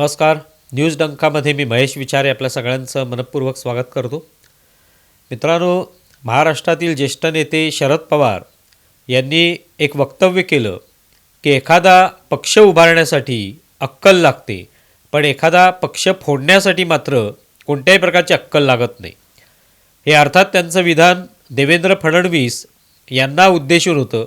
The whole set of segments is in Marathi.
नमस्कार. न्यूज डंकामध्ये मी महेश विचारे आपल्या सगळ्यांचं मनपूर्वक स्वागत करतो. मित्रांनो महाराष्ट्रातील ज्येष्ठ नेते शरद पवार यांनी एक वक्तव्य केलं की एखादा पक्ष उभारण्यासाठी अक्कल लागते पण एखादा पक्ष फोडण्यासाठी मात्र कोणत्याही प्रकारची अक्कल लागत नाही. हे अर्थात त्यांचं विधान देवेंद्र फडणवीस यांना उद्देशून होतं.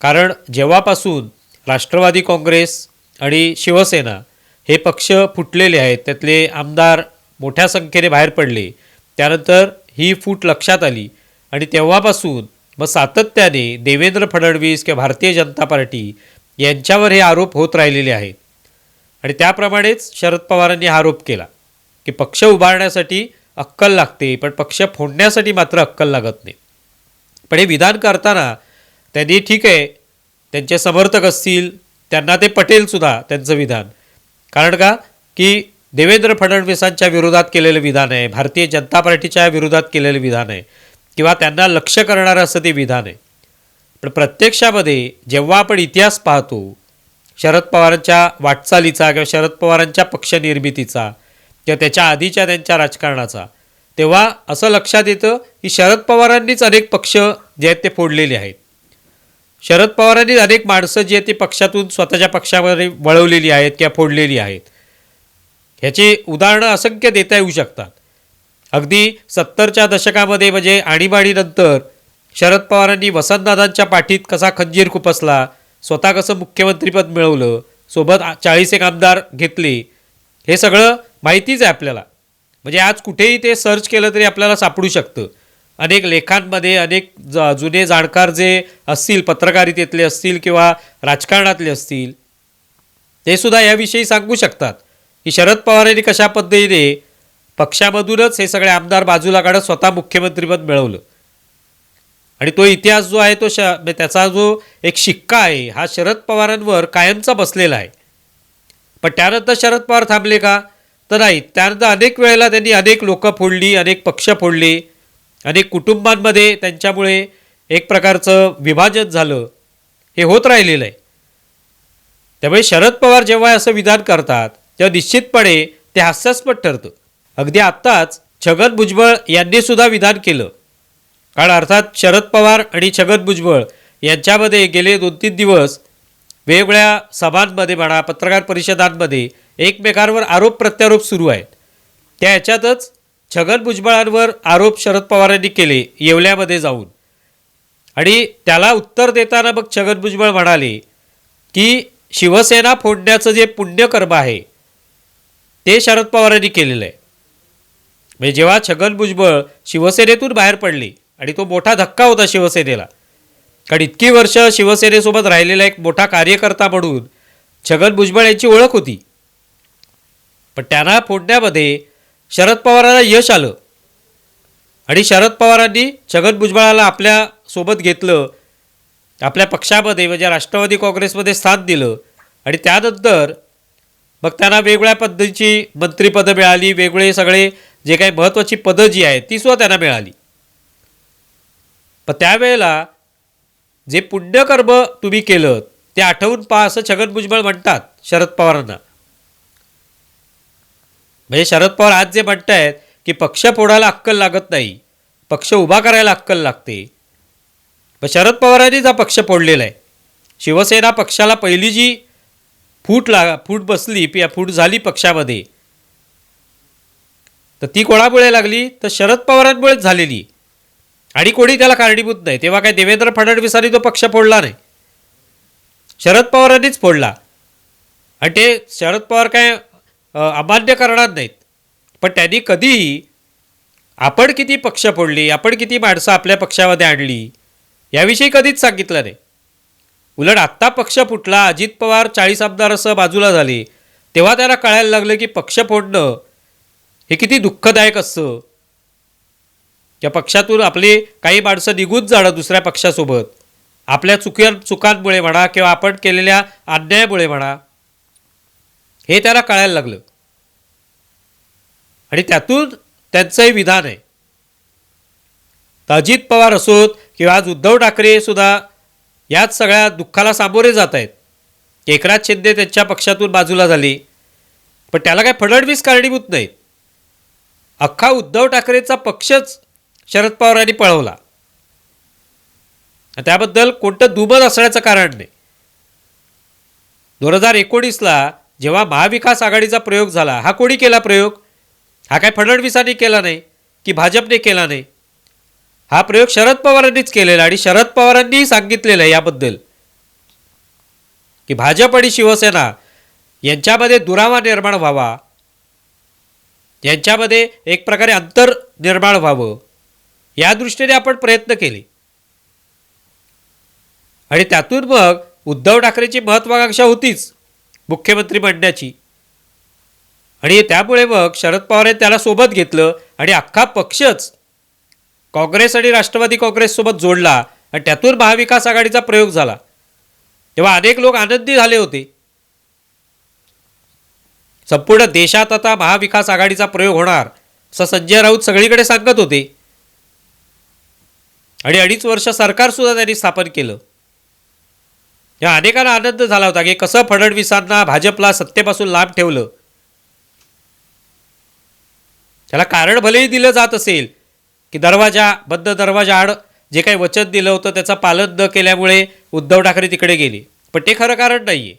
कारण जेव्हापासून राष्ट्रवादी काँग्रेस आणि शिवसेना हे पक्ष फुटलेले आहेत त्यातले आमदार मोठ्या संख्येने बाहेर पडले. त्यानंतर ही फूट लक्षात आली आणि तेव्हापासून मग सातत्याने देवेंद्र फडणवीस किंवा भारतीय जनता पार्टी यांच्यावर हे आरोप होत राहिलेले आहेत. आणि त्याप्रमाणेच शरद पवारांनी हा आरोप केला की पक्ष उभारण्यासाठी अक्कल लागते पण पक्ष फोडण्यासाठी मात्र अक्कल लागत नाही. पण हे विधान करताना त्यांनी ठीक आहे त्यांचे समर्थक असतील त्यांना ते पटेलसुद्धा त्यांचं विधान. कारण का? की देवेंद्र फडणवीसांच्या विरोधात केलेलं विधान आहे भारतीय जनता पार्टीच्या विरोधात केलेलं विधान आहे किंवा त्यांना लक्ष करणारं असं ते विधान आहे. पण प्रत्यक्षामध्ये जेव्हा आपण इतिहास पाहतो शरद पवारांच्या वाटचालीचा किंवा शरद पवारांच्या पक्षनिर्मितीचा किंवा त्याच्या आधीच्या त्यांच्या राजकारणाचा तेव्हा असं लक्षात येतं की शरद पवारांनीच अनेक पक्ष जे आहेत ते फोडलेले आहेत. शरद पवारांनी अनेक माणसं जी आहेत ती पक्षातून स्वतःच्या पक्षामध्ये वळवलेली आहेत किंवा फोडलेली आहेत. ह्याची उदाहरणं असंख्य देता येऊ शकतात. अगदी सत्तरच्या दशकामध्ये म्हणजे आणीबाणीनंतर शरद पवारांनी वसंतदादांच्या पाठीत कसा खंजीर खुपसला स्वतः कसं मुख्यमंत्रीपद मिळवलं सोबत चाळीस एक आमदार घेतले हे सगळं माहितीच आहे आपल्याला. म्हणजे आज कुठेही ते सर्च केलं तरी आपल्याला सापडू शकतं. अनेक लेखांमध्ये अनेक ज जुने जाणकार जे असतील पत्रकारितेतले असतील किंवा राजकारणातले असतील ते सुद्धा याविषयी सांगू शकतात की शरद पवार यांनी कशा पद्धतीने पक्षामधूनच हे सगळे आमदार बाजूला काढत स्वतः मुख्यमंत्रीपद मिळवलं. आणि तो इतिहास जो आहे तो श म्हणजे त्याचा जो एक शिक्का आहे हा शरद पवारांवर कायमचा बसलेला आहे. पण त्यानंतर शरद पवार थांबले का? तर नाही. त्यानंतर अनेक वेळेला त्यांनी अनेक लोकं फोडली अनेक पक्ष फोडले. अनेक कुटुंबांमध्ये त्यांच्यामुळे एक प्रकारचं विभाजन झालं हे होत राहिलेलं आहे. त्यामुळे शरद पवार जेव्हा असं विधान करतात तेव्हा निश्चितपणे ते हास्यास्पद ठरतं. अगदी आत्ताच छगन भुजबळ यांनी सुद्धा विधान केलं. कारण अर्थात शरद पवार आणि छगन भुजबळ यांच्यामध्ये गेले दोन तीन दिवस वेगवेगळ्या सभांमध्ये म्हणा पत्रकार परिषदांमध्ये एकमेकांवर आरोप प्रत्यारोप सुरू आहेत. त्या ह्याच्यातच छगन भुजबळांवर आरोप शरद पवारांनी केले येवल्यामध्ये जाऊन. आणि त्याला उत्तर देताना मग छगन भुजबळ म्हणाले की शिवसेना फोडण्याचं जे पुण्यकर्म आहे ते शरद पवारांनी केलेलं आहे. म्हणजे जेव्हा छगन भुजबळ शिवसेनेतून बाहेर पडले आणि तो मोठा धक्का होता शिवसेनेला कारण इतकी वर्ष शिवसेनेसोबत राहिलेला एक मोठा कार्यकर्ता म्हणून छगन भुजबळ यांची ओळख होती. पण त्यांना फोडण्यामध्ये शरद पवारांना यश आलं. आणि शरद पवारांनी छगन भुजबळाला आपल्यासोबत घेतलं. आपल्या पक्षामध्ये म्हणजे राष्ट्रवादी काँग्रेसमध्ये स्थान दिलं. आणि त्यानंतर मग त्यांना वेगवेगळ्या पद्धतीची मंत्रिपदं मिळाली. वेगवेगळे सगळे जे काही महत्त्वाची पदं जी आहेत ती सुद्धा त्यांना मिळाली. पण त्यावेळेला जे पुण्यकर्म तुम्ही केलं ते आठवून पहा असं छगन भुजबळ म्हणतात शरद पवारांना. म्हणजे शरद पवार आज जे म्हणत आहेत की पक्ष फोडायला अक्कल लागत नाही पक्ष उभा करायला अक्कल लागते. पण शरद पवारांनीच हा पक्ष फोडलेला आहे. शिवसेना पक्षाला पहिली जी फूट ला फूट बसली पि- फूट झाली पक्षामध्ये तर ती कोणामुळे लागली? तर शरद पवारांमुळेच झालेली. आणि कोणी त्याला कारणीभूत नाही. तेव्हा काय देवेंद्र फडणवीसांनी तो पक्ष फोडला नाही. शरद पवारांनीच फोडला. आणि ते शरद पवार काय अमान्य करणार नाहीत. पण त्यांनी कधीही आपण किती पक्ष फोडली आपण किती माणसं आपल्या पक्षामध्ये आणली याविषयी कधीच सांगितलं नाही. उलट आत्ता पक्ष फुटला अजित पवार चाळीस आमदार असं बाजूला झाले तेव्हा त्याला कळायला लागलं की पक्ष फोडणं हे किती दुःखदायक असतं. त्या पक्षातून आपली काही माणसं निघून जाणं दुसऱ्या पक्षासोबत. आपल्या चुक्या चुकांमुळे म्हणा किंवा आपण केलेल्या अन्यायामुळे म्हणा हे त्याला कळायला लागलं. आणि त्यातून त्यांचंही विधान आहे. तर अजित पवार असोत किंवा आज उद्धव ठाकरे सुद्धा याच सगळ्या दुःखाला सामोरे जात आहेत. एकनाथ शिंदे त्यांच्या पक्षातून बाजूला झाली. पण त्याला काय फडणवीस कारणीभूत नाहीत. अख्खा उद्धव ठाकरेचा पक्षच शरद पवारांनी पळवला. त्याबद्दल कोणतं दुमत असण्याचं कारण नाही. दोन हजार एकोणीसला जेव्हा महाविकास आघाडीचा प्रयोग झाला हा कोणी केला प्रयोग? हा काय फडणवीसांनी केला नाही की भाजपने केला नाही? हा प्रयोग शरद पवारांनीच केलेला आणि शरद पवारांनीही सांगितलेलं आहे याबद्दल. की भाजप आणि शिवसेना यांच्यामध्ये दुरावा निर्माण व्हावा. यांच्यामध्ये एक प्रकारे अंतर निर्माण व्हावं. या दृष्टीने आपण प्रयत्न केले. आणि त्यातून मग उद्धव ठाकरेची महत्वाकांक्षा होतीच. मुख्यमंत्री बनण्याची. आणि त्यामुळे मग शरद पवार यांनी त्याला सोबत घेतलं आणि अख्खा पक्षच काँग्रेस आणि राष्ट्रवादी काँग्रेससोबत जोडला आणि त्यातून महाविकास आघाडीचा प्रयोग झाला. तेव्हा अनेक लोक आनंदी झाले होते. संपूर्ण देशात आता महाविकास आघाडीचा प्रयोग होणार असं संजय राऊत सगळीकडे सांगत होते. आणि अडीच वर्ष सरकारसुद्धा त्यांनी स्थापन केलं. या अनेकांना आनंद झाला होता की कसं फडणवीसांना भाजपला सत्तेपासून लांब ठेवलं. त्याला कारण भलेही दिलं जात असेल की दरवाजा बंद दरवाजा आड जे काही वचन दिलं होतं त्याचं पालन न केल्यामुळे उद्धव ठाकरे तिकडे गेले. पण ते खरं कारण नाही आहे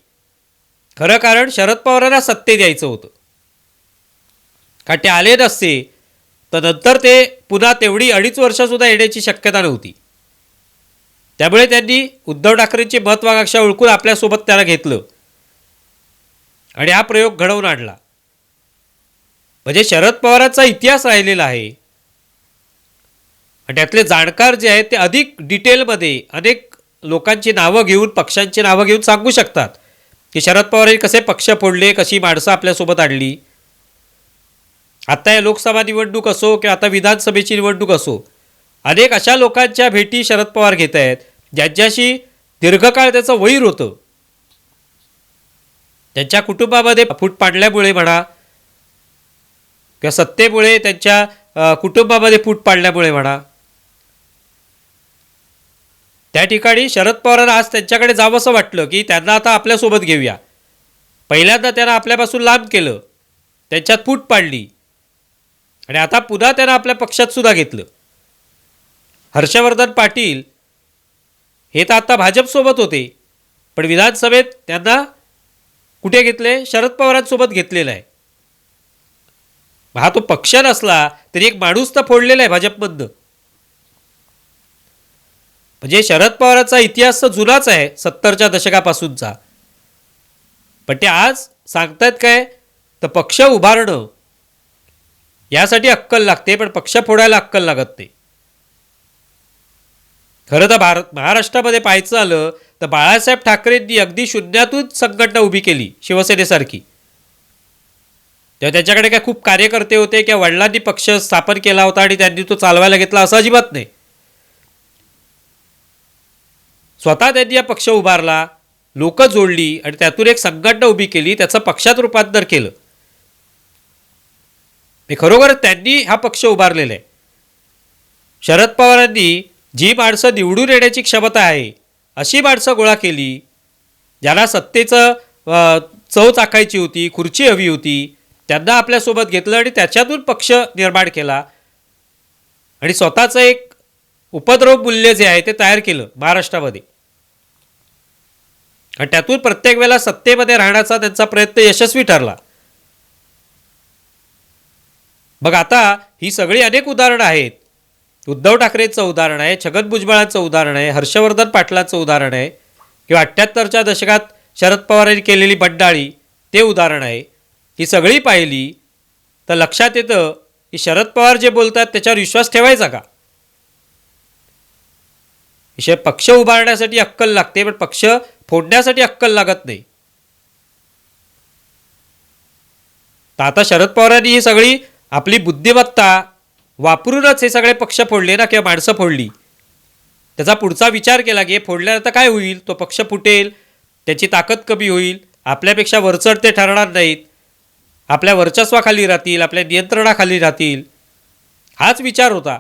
खरं कारण शरद पवारांना सत्ते द्यायचं होतं. कारण ते आले नसते तर नंतर ते पुन्हा तेवढी अडीच वर्षसुद्धा येण्याची शक्यता नव्हती. त्यामुळे त्यांनी उद्धव ठाकरेंची महत्वाकांक्षा ओळखून आपल्यासोबत त्याला घेतलं. आणि हा प्रयोग घडवून आणला. म्हणजे शरद पवारांचा इतिहास राहिलेला आहे. आणि त्यातले जाणकार जे आहेत ते अधिक डिटेलमध्ये अनेक लोकांची नावं घेऊन पक्षांची नावं घेऊन सांगू शकतात. की शरद पवारांनी कसे पक्ष फोडले कशी माणसं आपल्यासोबत आणली. आता या लोकसभा निवडणूक असो किंवा आता विधानसभेची निवडणूक असो अनेक अशा लोकांच्या भेटी शरद पवार घेत आहेत ज्यांच्याशी दीर्घकाळ त्याचं वैर होतं. त्यांच्या कुटुंबामध्ये फूट पाडल्यामुळे म्हणा किंवा सत्तेमुळे त्यांच्या कुटुंबामध्ये फूट पाडल्यामुळे म्हणा त्या ठिकाणी शरद पवारांना आज त्यांच्याकडे जावंसं वाटलं की त्यांना आता आपल्यासोबत घेऊया. पहिल्यांदा त्यांना आपल्यापासून लांब केलं त्यांच्यात फूट पाडली. आणि आता पुन्हा त्यांना आपल्या पक्षात सुद्धा घेतलं. हर्षवर्धन पाटील हे तर आता भाजपसोबत होते. पण विधानसभेत त्यांना कुठे घेतले? शरद पवारांसोबत घेतलेलं आहे. हा तो पक्ष नसला तरी एक माणूस तर फोडलेला आहे भाजपमधनं. म्हणजे शरद पवारांचा इतिहास तर जुनाच आहे सत्तरच्या दशकापासूनचा. पण ते आज सांगतायत काय? तर पक्ष उभारणं. यासाठी अक्कल लागते पण पक्ष फोडायला अक्कल लागत नाही. खरं तर भारत महाराष्ट्रामध्ये पाहायचं आलं तर बाळासाहेब ठाकरेंनी अगदी शून्यातून संघटना उभी केली शिवसेनेसारखी. तेव्हा त्यांच्याकडे काय खूप कार्यकर्ते होते किंवा वडिलांनी पक्ष स्थापन केला होता आणि त्यांनी तो चालवायला घेतला असं अजिबात नाही. स्वतः त्यांनी हा पक्ष उभारला लोक जोडली आणि त्यातून एक संघटना उभी केली त्याचं पक्षात रूपांतर केलं. हे खरोखर त्यांनी हा पक्ष उभारलेला आहे. शरद पवारांनी जी माणसं निवडून येण्याची क्षमता आहे अशी माणसं गोळा केली. ज्यांना सत्तेचं चव चाकायची होती खुर्ची हवी होती त्यांना आपल्यासोबत घेतलं आणि त्याच्यातून पक्ष निर्माण केला. आणि स्वतःचं एक उपद्रव मूल्य जे आहे ते तयार केलं महाराष्ट्रामध्ये. आणि त्यातून प्रत्येक वेळेला सत्तेमध्ये राहण्याचा त्यांचा प्रयत्न यशस्वी ठरला. मग आता ही सगळी अनेक उदाहरणं आहेत. उद्धव ठाकरेचं उदाहरण आहे छगन भुजबळांचं उदाहरण आहे हर्षवर्धन पाटलाचं उदाहरण आहे किंवा अठ्ठ्याहत्तरच्या दशकात शरद पवारांनी केलेली बंडाळी ते उदाहरण आहे. ही सगळी पाहिली तर लक्षात येतं की शरद पवार जे बोलतात त्याच्यावर विश्वास ठेवायचा का? विषय पक्ष उभारण्यासाठी अक्कल लागते पण पक्ष फोडण्यासाठी अक्कल लागत नाही. तर आता शरद पवारांनी ही सगळी आपली बुद्धिमत्ता वापरूनच हे सगळे पक्ष फोडले ना किंवा माणसं फोडली? त्याचा पुढचा विचार केला की हे फोडल्यानंतर काय होईल? तो पक्ष फुटेल त्याची ताकद कमी होईल आपल्यापेक्षा वरचढ ते ठरणार नाहीत. आपल्या वर्चस्वाखाली राहतील आपल्या नियंत्रणाखाली राहतील. हाच विचार होता.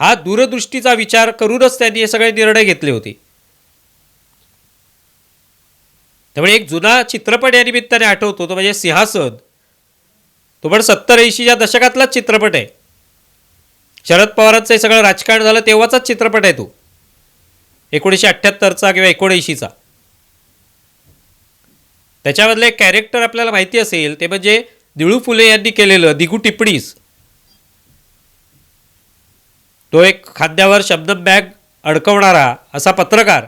हा दूरदृष्टीचा विचार करूनच त्यांनी हे सगळे निर्णय घेतले होते. त्यामुळे एक जुना चित्रपट या निमित्ताने आठवतो. तो म्हणजे सिंहासन. तो पण सत्तर ऐंशीच्या दशकातलाच चित्रपट आहे. शरद पवारांचं हे सगळं राजकारण झालं तेव्हाचाच चित्रपट आहे तो. एकोणीसशे अठ्ठ्याहत्तरचा किंवा एकोणऐंशीचा. त्याच्यामधलं एक कॅरेक्टर आपल्याला माहिती असेल ते म्हणजे दिळू फुले यांनी केलेलं दिगू टिपणीस. तो एक खांद्यावर शब्दम बॅग अडकवणारा असा पत्रकार.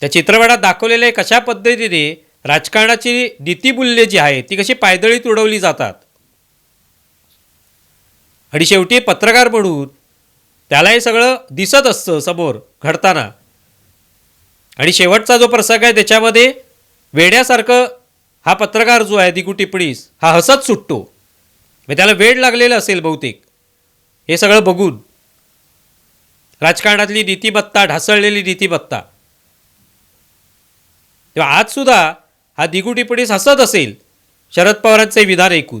त्या चित्रपटात दाखवलेले कशा पद्धतीने राजकारणाची नीतिमूल्ये जी आहेत ती कशी पायदळीत उडवली जातात. आणि शेवटी पत्रकार म्हणून त्याला हे सगळं दिसत असतं समोर घडताना. आणि शेवटचा जो प्रसंग आहे त्याच्यामध्ये वेड्यासारखं हा पत्रकार जो आहे दिगू टिपणीस हा हसत सुटतो. मग त्याला वेड लागलेलं असेल बहुतेक. हे सगळं बघून. राजकारणातली नीतिमत्ता ढासळलेली नीतिमत्ता. तेव्हा आजसुद्धा हा दिगू टिपणीस हसत असेल शरद पवारांचे विधान ऐकून.